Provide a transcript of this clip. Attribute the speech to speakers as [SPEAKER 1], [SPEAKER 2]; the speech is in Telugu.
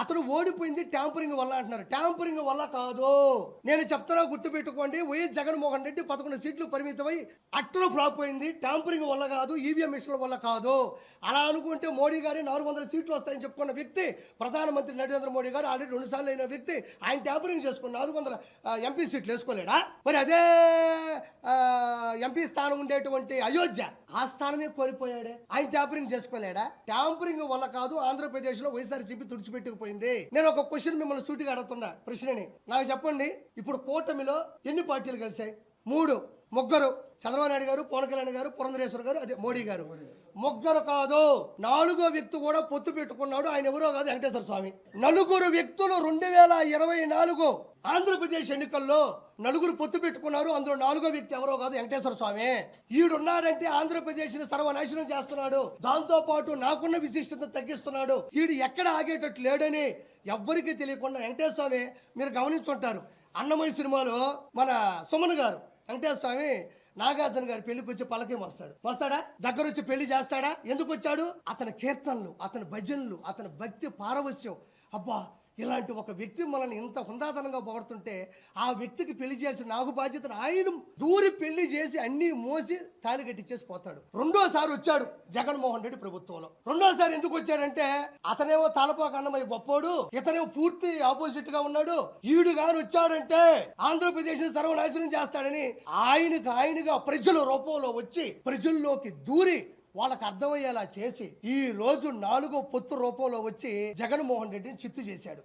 [SPEAKER 1] అతను ఓడిపోయింది ట్యాంపరింగ్ వల్ల అంటున్నారు. ట్యాంపరింగ్ వల్ల కాదు. నేను చెప్తున్నా గుర్తుపెట్టుకోండి. వైఎస్ జగన్మోహన్ రెడ్డి పదకొండు సీట్లు పరిమితమై అట్టలు ఫ్లాప్ అయింది. ట్యాంపరింగ్ వల్ల కాదు ఈవీఎం మిషన్ల వల్ల కాదు. అలా అనుకుంటే మోడీ గారి నాలుగు వందల సీట్లు వస్తాయని చెప్పుకున్న వ్యక్తి ప్రధానమంత్రి నరేంద్ర మోడీ గారు ఆల్రెడీ రెండు సార్లు అయిన వ్యక్తి ఆయన ట్యాంపరింగ్ చేసుకున్న నాలుగు వందల ఎంపీ సీట్లు వేసుకోలేడా? మరి అదే ఎంపీ స్థానం ఉండేటువంటి అయోధ్య ఆ స్థానమే కోల్పోయాడే. ఆయన ట్యాంపరింగ్ చేసుకోలేడా? ట్యాంపరింగ్ వల్ల కాదు ఆంధ్రప్రదేశ్లో వైఎస్ఆర్సీపీ తుడిచిపెట్టుకుపోయింది. నేను ఒక క్వశ్చన్ మిమ్మల్ని సూటిగా అడుగుతున్నా. ప్రశ్నని. నాకు చెప్పండి. ఇప్పుడు కూటమిలో ఎన్ని పార్టీలు కలిసాయి మూడు. ముగ్గురు. చంద్రబాబు నాయుడు గారు పవన్ కళ్యాణ్ గారు పురంధరేశ్వర్ గారు అదే మోడీ గారు. ముగ్గురు కాదు. నాలుగో వ్యక్తి కూడా పొత్తు పెట్టుకున్నాడు. ఆయన ఎవరో కాదు వెంకటేశ్వర స్వామి. నలుగురు వ్యక్తులు రెండు వేల ఇరవై నాలుగు ఆంధ్రప్రదేశ్ ఎన్నికల్లో నలుగురు పొత్తు పెట్టుకున్నారు. అందులో నాలుగో వ్యక్తి ఎవరో కాదు వెంకటేశ్వర స్వామి. ఈడున్నాడంటే ఆంధ్రప్రదేశ్ని సర్వనాశనం చేస్తున్నాడు. దాంతో పాటు నాకున్న విశిష్టత తగ్గిస్తున్నాడు. ఈడు ఎక్కడ ఆగేటట్టు లేడని ఎవ్వరికీ తెలియకుండా వెంకటేశ్వర స్వామి మీరు గమనించుంటారు. అన్నమయ్య సినిమాలో మన సుమన్ గారు వెంకటేశ్వర స్వామి నాగార్జున గారి పెళ్ళికి వచ్చి పలకి వస్తాడు. వస్తాడా? దగ్గర వచ్చి పెళ్ళి చేస్తాడా? ఎందుకు వచ్చాడు అతని కీర్తనలు అతని భజనలు అతని భక్తి పారవస్యం అబ్బా ఇలాంటి ఒక వ్యక్తి మనల్ని ఇంత హుందాతనంగా పొగడుతుంటే ఆ వ్యక్తికి పెళ్ళి చేసిన నాకు బాధ్యతను ఆయన దూరి పెళ్ళి చేసి అన్ని మోసి తాలి కట్టించేసి పోతాడు. రెండోసారి వచ్చాడు జగన్మోహన్ రెడ్డి ప్రభుత్వంలో. రెండోసారి ఎందుకు వచ్చాడంటే అతనేమో తలపోక అన్నమయ్య గొప్పోడు ఇతనేమో పూర్తి ఆపోజిట్గా ఉన్నాడు. ఈడు గారు వచ్చాడంటే ఆంధ్రప్రదేశ్ సర్వనాశనం చేస్తాడని ఆయనకు ఆయనగా ప్రజల రూపంలో వచ్చి ప్రజల్లోకి దూరి వాళ్ళకి అర్థమయ్యేలా చేసి ఈ రోజు నాలుగో పొత్తు రూపంలో వచ్చి జగన్మోహన్ రెడ్డిని చిత్తు చేశాడు.